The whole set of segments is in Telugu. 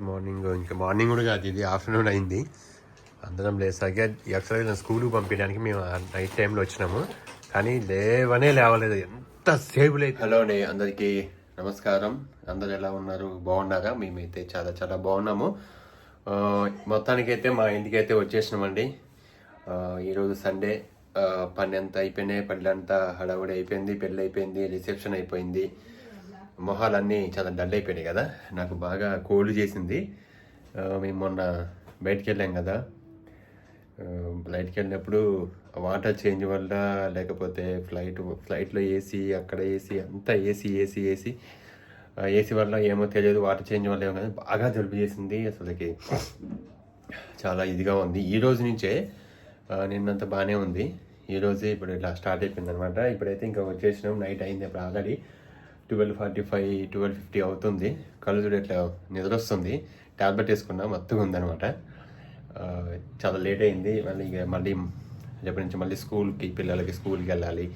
మార్నింగ్ ఇంకా మార్నింగ్ కూడా కాదు ఇది ఆఫ్టర్నూన్ అయింది. అందరం లేసాక యాక్చువల్గా స్కూల్కి పంపించడానికి మేము నైట్ టైంలో వచ్చినాము. కానీ లేవనే లేవలేదు. ఎంత సేపు లేదు హలో అండి అందరికీ నమస్కారం. అందరు ఎలా ఉన్నారు? బాగున్నారా? మేమైతే చాలా చాలా బాగున్నాము. మొత్తానికి మొత్తానికైతే మా ఇంటికైతే వచ్చేసినామండి. ఈరోజు సండే. పని అంతా అయిపోయినాయి. పళ్ళంతా హడావుడి అయిపోయింది పెళ్ళి అయిపోయింది రిసెప్షన్ అయిపోయింది. మొహాలన్నీ చాలా డల్ అయిపోయినాయి కదా. నాకు బాగా కోల్డ్ చేసింది. మేము మొన్న బయటికి వెళ్ళాం కదా. బయటికి ఫ్లైట్కి వెళ్ళినప్పుడు వాటర్ చేంజ్ వల్ల లేకపోతే ఫ్లైట్ ఫ్లైట్లో ఏసీ అక్కడ ఏసీ అంతా ఏసీ ఏసీ ఏసీ. ఏసీ వల్ల ఏమో తెలియదు వాటర్ చేంజ్ వల్ల ఏమో కానీ బాగా జలుబు చేసింది అసలుకి. చాలా ఇదిగా ఉంది. ఈ రోజు నుంచే నిన్నంత బాగానే ఉంది. ఈ రోజే ఇప్పుడు ఇట్లా స్టార్ట్ అయిపోయింది అనమాట ఇప్పుడైతే ఇంకా వచ్చేసినాం. నైట్ అయింది ఇప్పుడు already. Twelve forty five twelve fifty అవుతుంది. కళ్ళు చూడ ఇట్లా నిద్ర వస్తుంది ట్యాబ్లెట్ వేసుకున్నా మత్తుగా ఉందనమాట చాలా లేట్ అయింది. మళ్ళీ ఇక మళ్ళీ రేపటి నుంచి మళ్ళీ స్కూల్కి పిల్లలకి స్కూల్కి వెళ్ళాలి.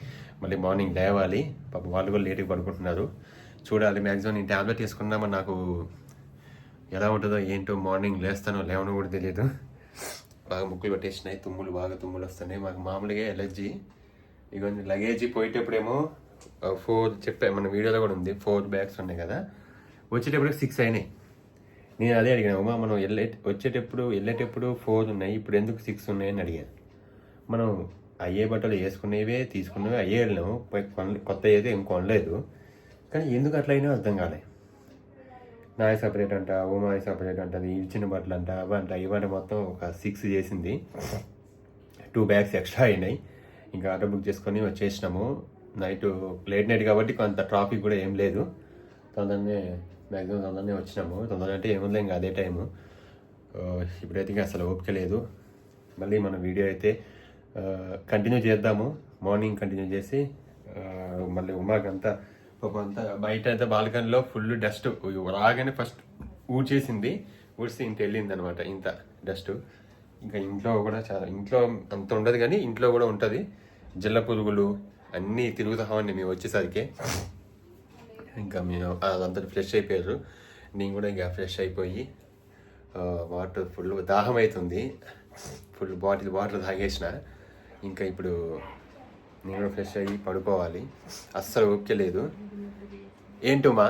మళ్ళీ మార్నింగ్ లేవాలి. పాప వాళ్ళు కూడా లేట్గా పడుకుంటున్నారు. చూడాలి. మ్యాక్సిమం నేను ట్యాబ్లెట్ వేసుకున్నా నాకు ఎలా ఉంటుందో ఏంటో మార్నింగ్ లేస్తానో లేవనో కూడా తెలియదు బాగా ముక్కులు పట్టేసినాయి. తుమ్ములు బాగా తుమ్ములు వస్తున్నాయి. మాకు మామూలుగా ఎలర్జీ. ఇక లగేజ్ పోయేటప్పుడేమో ఫోర్ చెప్పా మన వీడియోలో కూడా ఉంది. ఫోర్ బ్యాగ్స్ ఉన్నాయి కదా. వచ్చేటప్పుడు సిక్స్ అయినాయి. నేను అదే అడిగాను ఉమా మనం వెళ్ళే వచ్చేటప్పుడు వెళ్ళేటప్పుడు ఫోర్ ఉన్నాయి ఇప్పుడు ఎందుకు సిక్స్ ఉన్నాయని అడిగాను. మనం అయ్యే బట్టలు వేసుకునేవే తీసుకున్నవే అయ్యే వెళ్ళినాము. కొత్త అయితే ఏం కొనలేదు. కానీ ఎందుకు అట్లయినా అర్థం కాలే. నాయ సపరేట్ అంట ఉమాయి సపరేట్ అంటది ఇచ్చిన బట్టలు అంట అవంట ఇవంట మొత్తం ఒక సిక్స్ చేసింది. టూ బ్యాగ్స్ ఎక్స్ట్రా అయినాయి. ఇంకా ఆటో బుక్ చేసుకొని వచ్చేసినాము. నైట్ లేట్ నైట్ కాబట్టి కొంత ట్రాఫిక్ కూడా ఏం లేదు. తొందరనే మ్యాక్సిమం తొందరనే వచ్చినాము. తొందరగా అంటే ఏముంది ఇంకా అదే టైము. ఇప్పుడైతే ఇంకా అసలు ఓపిక లేదు. మళ్ళీ మన వీడియో అయితే కంటిన్యూ చేద్దాము. మార్నింగ్ కంటిన్యూ చేసి మళ్ళీ ఉమాకంతా పాప అంతా బయట అయితే బాల్కనీలో ఫుల్ డస్ట్ రాగానే ఫస్ట్ ఊడ్చేసింది. ఊడ్చి ఇంత వెళ్ళింది అనమాట ఇంత డస్ట్ ఇంకా ఇంట్లో కూడా చాలా ఇంట్లో అంత ఉండదు కానీ ఇంట్లో కూడా ఉంటుంది. జల్ల పురుగులు అన్నీ తిరుగుతామని మేము వచ్చేసరికి. ఇంకా మేము అదంతా ఫ్రెష్ అయిపోయారు. నేను కూడా ఇంకా ఫ్రెష్ అయిపోయి వాటర్ ఫుల్ దాహం అవుతుంది ఫుల్ బాటిల్ వాటర్ తాగేసిన. ఇంకా ఇప్పుడు నేను కూడా ఫ్రెష్ అయ్యి పడుకోవాలి. అస్సలు ఓపిక లేదు. ఏంటమ్మా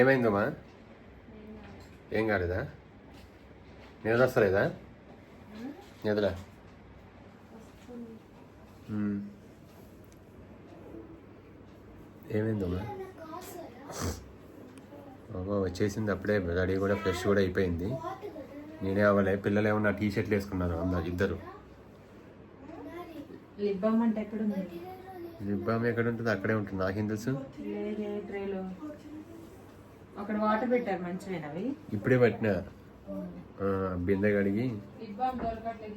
ఏమైందమ్మా ఏం కాలేదా? నిద్ర వస్తలేదా? నిద్ర? ఏమైందమ్మా అమ్మా? వచ్చేసింది అప్పుడే రెడీ కూడా ఫ్రెష్ కూడా అయిపోయింది. నేనే అవ్వలే పిల్లలు ఏమన్నా టీ షర్ట్లు వేసుకున్నారు? అందరు ఇద్దరు. లిప్ బామ్ అంటే ఎక్కడ ఉంది లిబ్బామ్ ఎక్కడ ఉంటుంది అక్కడే ఉంటుంది. నాకేం తెలుసు? అక్కడ వాటర్ పెట్టారు మంచివేనా అవి? ఇప్పుడే పట్టిన. బిందె కడిగి. లిప్ బామ్ దొరకట్లేదు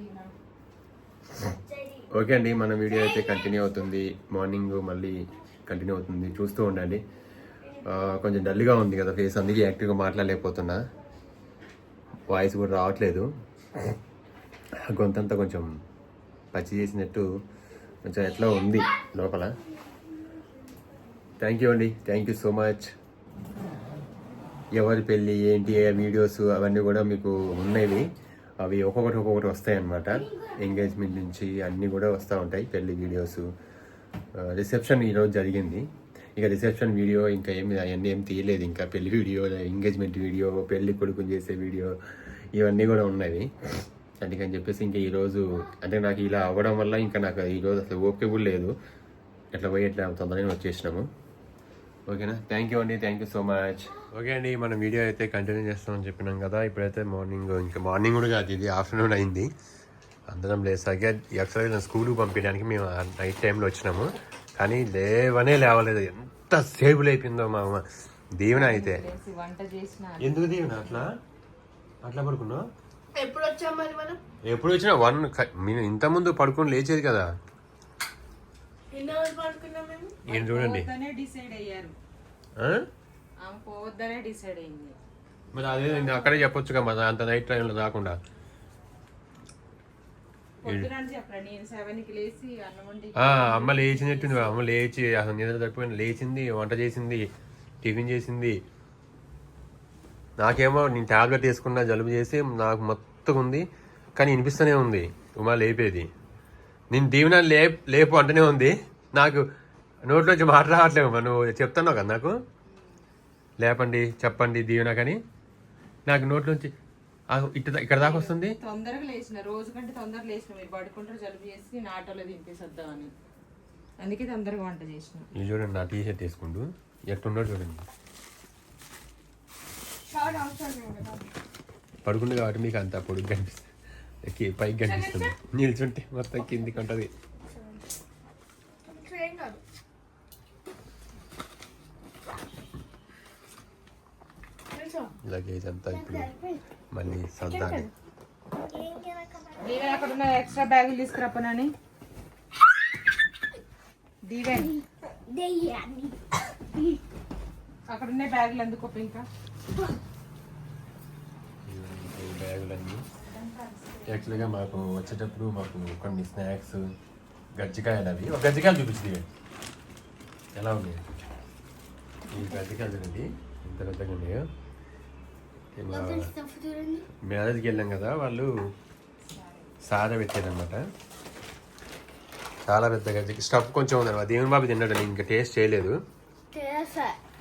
ఓకే అండి మన వీడియో అయితే కంటిన్యూ అవుతుంది. మార్నింగ్ మళ్ళీ కంటిన్యూ అవుతుంది. చూస్తూ ఉండండి. కొంచెం డల్గా ఉంది కదా ఫేస్ అందుకే యాక్టివ్గా మాట్లాడలేకపోతున్నా. వాయిస్ కూడా రావట్లేదు. గొంతంతా కొంచెం పచ్చి చేసినట్టు కొంచెం ఎట్లా ఉంది లోపల. థ్యాంక్ యూ అండి. థ్యాంక్ యూ సో మచ్ ఎవరి పెళ్ళి ఏంటి వీడియోస్ అవన్నీ కూడా మీకు ఉన్నాయి అవి ఒక్కొక్కటి ఒక్కొక్కటి వస్తాయి అన్నమాట. ఎంగేజ్మెంట్ నుంచి అన్నీ కూడా వస్తూ ఉంటాయి పెళ్ళి వీడియోస్ రిసెప్షన్ ఈరోజు జరిగింది. ఇక రిసెప్షన్ వీడియో ఇంకా ఏమి అవన్నీ ఏం తీయలేదు. ఇంకా పెళ్ళి వీడియో ఎంగేజ్మెంట్ వీడియో పెళ్ళి కొడుకుని చేసే వీడియో ఇవన్నీ కూడా ఉన్నవి. అందుకని చెప్పేసి ఇంకా ఈరోజు అంటే నాకు ఇలా అవ్వడం వల్ల ఇంకా నాకు ఈరోజు అసలు ఓపిక కూడా లేదు. ఎట్లా పోయి ఎట్లా తొందరగా వచ్చేసినాము. ఓకేనా? థ్యాంక్ యూ అండి. Thank you so much okay అండి మన వీడియో అయితే కంటిన్యూ చేస్తామని చెప్పినాం కదా. ఇప్పుడైతే మార్నింగ్ ఇంకా మార్నింగ్ కూడా కాదు ఇది ఆఫ్టర్నూన్ అయింది. అందరం లేసాక యాక్చువల్గా స్కూల్కి పంపించడానికి మేము నైట్ టైంలో వచ్చినాము. కానీ లేవనే లేవలేదు. ఎంత సేపు లేపిందో మా అమ్మ. దీవెన అయితే. ఎందుకు దీవెన? అట్లా? అట్లా పడుకున్నావు? ఎప్పుడు వచ్చాం మరి మనం? ఎప్పుడు వచ్చినా వన్ ఇంత ముందు పడుకొని లేచేది కదా. పడుకున్నాం మేము? ఈయన చూడండి? పోవద్దనే డిసైడ్ అయ్యారు. ఆ? ఆమె పోవద్దనే డిసైడ్ అయింది. మరి అదే ఇంకా అక్కడే చెప్పొచ్చుగా మరి అంత నైట్ టైంలో రాకుండా. నేను కి లేచి ఆ, అమ్మ అమ్మ లేచి అసలు నిద్ర తప్పిపోయింది. లేచింది వంట చేసింది టిఫిన్ చేసింది. నాకేమో నేను టాబ్లెట్ వేసుకున్నా జలుబు చేసి నాకు మొత్తం ఉంది కానీ వినిపిస్తూనే ఉంది. ఉమా లేపేది. నేను దీవెన లేప్ లేపు అంటూనే ఉంది. నాకు నోట్లోంచి మాట రావట్లేవు ఉమా. నువ్వు చెప్తున్నావు కదా నాకు? లేపండి చెప్పండి దీవెన కానీ. నాకు నోట్లోంచి ఇటు ఇక్కడ దాకా వస్తుంది. తొందరగా లేచిన రోజు కంటే తొందరగా లేచిన. మీరు పడుకుంటారు జలుబు చేసి నేను ఆటోలో దింపేసొద్దామని అందుకే తొందరగా వంట చేసిన. ఇది చూడండి నా టీ షర్ట్ వేసుకుంటూ ఎట్లున్నాడు చూడండి పడుకుంది కాబట్టి మీకు అంత పొడుగు కనిపిస్తుంది ఎక్కి పైకి కనిపిస్తుంది. నిల్చుంటే మొత్తం కిందికి ఉంటుంది ట్రైన్ కాదు తెలుసా లగేజ్ అంతా ఇప్పుడు మళ్ళీ సర్దాలి అక్కడ ఉన్న ఎక్స్ట్రా బ్యాగులు తీసుకురాపనని దీవెన్. అక్కడ ఉన్న బ్యాగులు అందుకో ఇంకా బ్యాగులన్నీ యాక్చువల్గా మాకు వచ్చేటప్పుడు మాకు కొన్ని స్నాక్స్ గజ్జికాయలు అవి. ఒక గజ్జికాయలు చూపించింది ఎలా ఉన్నాయి? ఈ గజ్జికాయలు చూడండి. ఇంత పెద్దగా ఉన్నాయో. మ్యారేజ్కి వెళ్ళాం కదా వాళ్ళు సారా పెట్టారనమాట చాలా పెద్ద గజ్జి స్టఫ్ కొంచెం ఉంది దేవుని బాబు తిన్నాడు నేను ఇంకా టేస్ట్ చేయలేదు.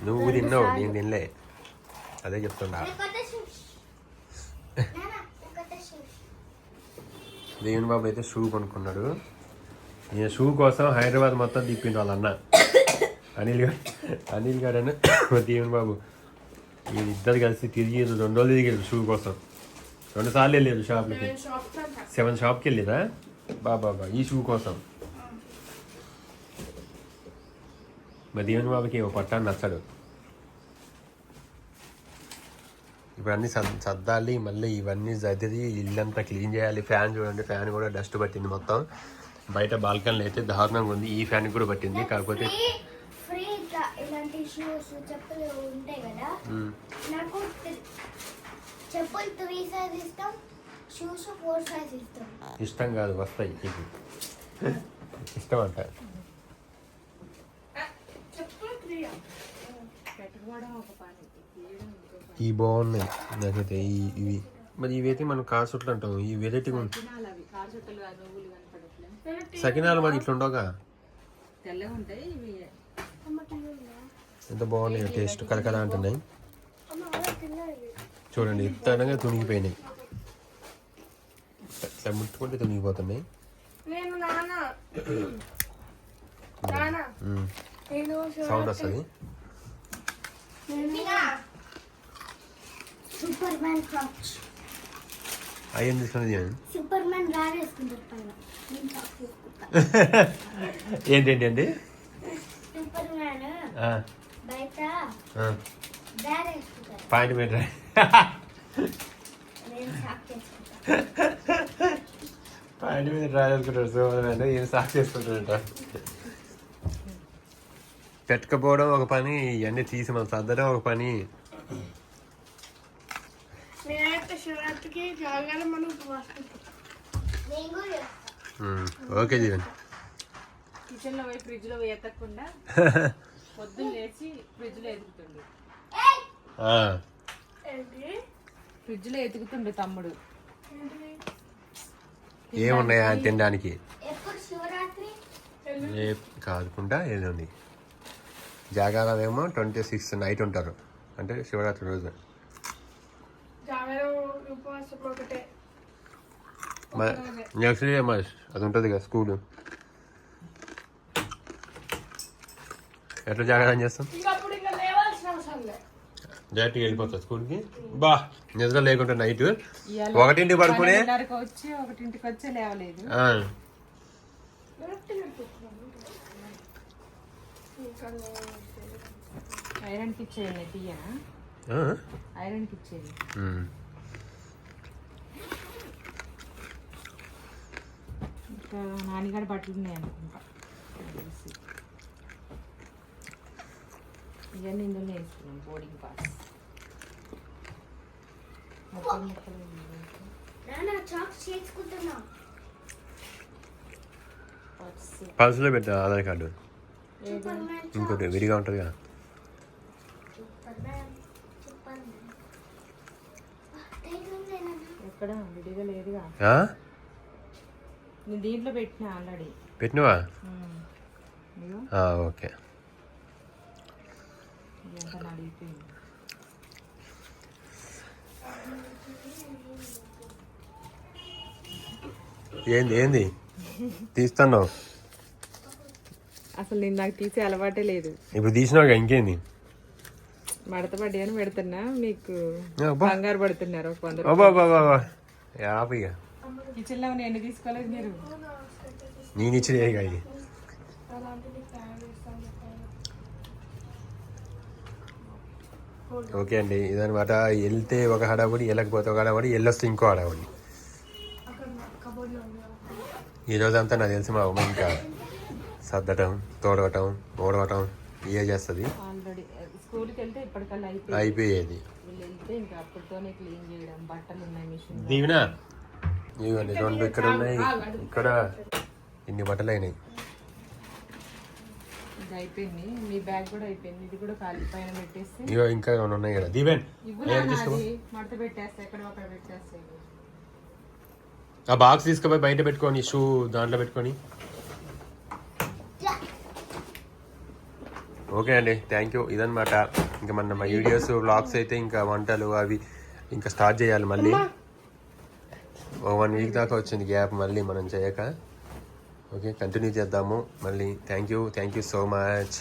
నువ్వు తిన్నావు నేను తినలే. అదే చెప్తున్నా. దేవుని బాబు అయితే షూ కొనుక్కున్నాడు. ఈయన షూ కోసం హైదరాబాద్ మొత్తం తిప్పిండు వాళ్ళ అన్న. అనిల్ గారు అనిల్ గారు అని దేవుని బాబు. వీళ్ళిద్దరు కలిసి తిరిగి రెండు రోజులు తిరిగారు షూ కోసం. రెండు సార్లు వెళ్ళారు షాప్లకి నేను షాప్ కంటా సెవెన్ షాప్కి వెళ్ళిరా? బాబా బా ఈ షూ కోసం. మరి దేవుని బాబుకి ఓ పట్టాన్ని నచ్చాడు. ఇప్పుడు అన్ని సద్- సర్దాలి మళ్ళీ ఇవన్నీ చదివి ఇల్లంతా క్లీన్ చేయాలి ఫ్యాన్ చూడండి ఫ్యాన్ కూడా డస్ట్ పట్టింది మొత్తం. బయట బాల్కనీలో అయితే దారుణంగా ఉంది ఈ ఫ్యాన్ కూడా పట్టింది. కాకపోతే నాకు చెప్పులు త్రీ సైజ్ ఇస్తాం షూస్ ఫోర్ సైజ్ ఇస్తాం ఇష్టం కాదు వస్తాయి నీకు ఇష్టం అంట ఈ బాగున్నాయి. నాకైతే ఈ ఇవి. మరి ఇవైతే మనం కాసుట్లు అంటాం. ఈ కారు చుట్టలు కనపడట్లే. సకినాలు మరి ఇట్లా ఉండవుగా? ఎంత బాగున్నాయి టేస్ట్ కలకల అంటున్నాయి. చూడండి ఎత్తనగా తునిగిపోయినాయి ఇట్లా ముట్టుకుంటే తునిగిపోతున్నాయి నేను నాన్న. నాన్న. ఉమ్, నేను సౌండ్ వస్తుంది? సూపర్ మ్యాన్ క్రాచ్. అయ్యేం తీసుకున్నది సూపర్ మ్యాన్ రాడ్ వేసుకుంటారు పైన. నేను క్రాచ్ వేసుకుంటా ఏంటండి అండి సూపర్ మ్యాన్ ఆ, బయట పాయింట్ మీద చేసుకుంటా పాయింట్ మీద రాయాలనుకుంటారు సో ఏం సాక్ చేసుకుంటారంట పెట్టుకపోవడం ఒక పని ఇవన్నీ తీసి మనం సర్దడం ఒక పని. ఓకే జీవన్. కిచెన్లో పోయి ఫ్రిడ్జ్లో ఎత్తకుండా పొద్దున్న లేచి ఫ్రిడ్జ్లో ఏంటి ఫ్రిడ్జ్లో ఎతుకుతుండు తమ్ముడు. ఏమున్నాయా తినడానికి? ఎప్పుడు శివరాత్రి? ఏ కాదుకుండా ఏదండి జాగారం ఏమో ట్వంటీ సిక్స్ నైట్ ఉంటారు. అంటే శివరాత్రి రోజు. జాగారం ఉపవాసం ఒకటే. నెక్స్ట్ డే మా అది ఉంటుంది కదా స్కూల్. ఎట్లా జాగారం చేస్తాం? డైరెక్ట్గా వెళ్ళిపోతాం స్కూల్కి. బా. నిద్ర లేకుండా నైట్ ఒకటింటి పడుకునే? నాన్నగారి బట్టలు ఉన్నాయి అనుకుంటా. ఇవన్నీ ఇందులో వేసుకున్నాం బోర్డింగ్ పాస్ ముక్కలు ముక్కలు ఉన్నాయి. నాన్న చాక్ చేసుకుంటున్నా పర్సు పల్స్లో పెట్టా ఆధార్ కార్డు. ఇంకోటి విడిగా ఉంటుంది కదా. విడిగా లేదుగా. ఆ? నేను దీంట్లో పెట్టిన ఆల్రెడీ. పెట్టినవా? ఓకే. ఏంది ఏంది? తీస్తున్నావు? అసలు నేను నాకు తీసే అలవాటే లేదు. ఇప్పుడు తీసినావుగా ఇంకేంది? మడత పడ్డి అని పెడుతున్నా. మీకు అబ్బా. కంగారు పడుతున్నారు యాభైగా కిచెన్లో ఎన్ని తీసుకోలేదు మీరు? నేను చేస్తాను ఓకే అండి ఇదనమాట వెళ్తే ఒక హడావుడి వెళ్ళకపోతే ఒక హడావుడి వెళ్ళొస్తే ఇంకో హడావుడి. ఈ రోజంతా నాకు తెలిసి మా అమ్మ ఇంకా సర్దటం తోడవటం ఓడవటం ఇవే చేస్తుంది. ఆల్రెడీ స్కూల్కి వెళ్తే ఇప్పటికల్లా అయిపోయింది. అయిపోయేది. వీళ్ళు వెళ్తే ఇంకా అప్పటితోనే క్లీన్ చేయడం బట్టలు ఉన్నాయి మిషన్ దీవినా? ఇవ్వండి రెండు ఇక్కడ ఉన్నాయి. ఇక్కడ ఇన్ని బట్టలు అయినాయి ఇది అయిపోయింది. మీ బ్యాగ్ కూడా అయిపోయింది. ఇది కూడా ఖాళీ పైన పెట్టేస్తే ఇగో ఇంకా ఏమైనా ఉన్నాయి కదా. దీవెన్ మడత పెట్టేస్తా ఎక్కడ ఇవి. ఆ బాక్స్ తీసుకుపోయి బయట పెట్టుకొని షూ దాంట్లో పెట్టుకొని. ఓకే అండి థ్యాంక్ యూ ఇదనమాట ఇంకా మన మా వీడియోస్ వ్లాగ్స్ అయితే ఇంకా వంటలు అవి ఇంకా స్టార్ట్ చేయాలి మళ్ళీ. ఓ వన్ వీక్ దాకా వచ్చింది గ్యాప్ మళ్ళీ మనం చేయక. ఓకే కంటిన్యూ చేద్దాము. మళ్ళీ thank you thank you so much